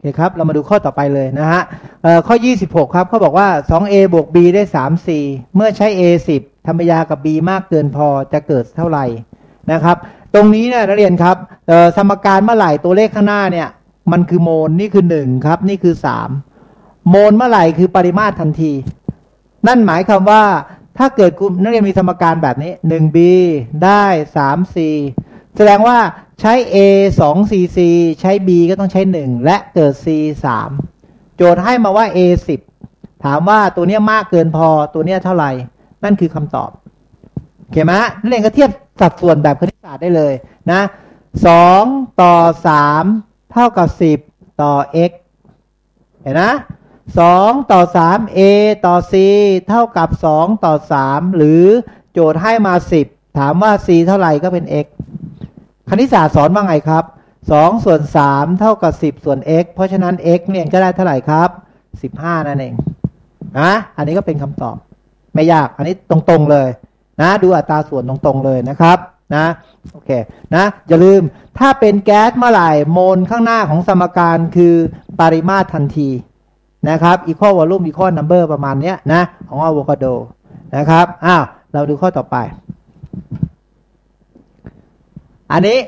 โอเคครับเรามาดูข้อต่อไปเลยนะฮะข้อ 26 ครับเขาบอกว่า 2a บวก b ได้ 3c เมื่อใช้ a 10ทำปยากับ b มากเกินพอจะเกิดเท่าไหร่นะครับ ตรงนี้เนี่ยนักเรียนครับสมการเมื่อไหร่ตัวเลขข้างหน้าเนี่ย มันคือโมลนี่คือ 1 ครับ นี่คือ 3 โมลเมื่อไหร่คือปริมาตรทันที นั่นหมายความว่าถ้าเกิดนักเรียนมีสมการแบบนี้ 1b ได้ 3c แสดงว่า ใช้ a 2 cc ใช้ b ก็ต้องใช้ 1 และเกิด c 3โจทย์ให้มาว่า a 10ถามว่าตัวนี้มากเกินพอตัวนี้เท่าไหร่ นั่นคือคำตอบโอเคไหมนักเรียนก็เทียบสัดส่วนแบบคณิตศาสตร์ได้เลยนะ2ต่อ 3 เท่ากับ 10 ต่อ x เห็นนะสองต่อสาม a ต่อ c เท่ากับสองต่อสามหรือโจทย์ให้มาสิบถามว่า c เท่าไหร่ก็เป็น x คณิตศาสตร์สอนว่าไงครับสองส่วนสามเท่ากับสิบส่วน x เพราะฉะนั้น x เนี่ยจะได้เท่าไหร่ครับสิบห้านั่นเองนะอันนี้ก็เป็นคำตอบ ไม่ยากอันนี้ตรงๆเลย นะ ดูอัตราส่วนตรงๆเลยนะครับนะโอเคนะอย่าลืมถ้าเป็นแก๊สเมื่อไหร่โมลข้างหน้าของสมการคือปริมาตรทันทีนะครับ equal volume equal number ประมาณเนี้ยนะของอะโวคาโดนะครับอ้าวเราดูข้อต่อไป อันนี้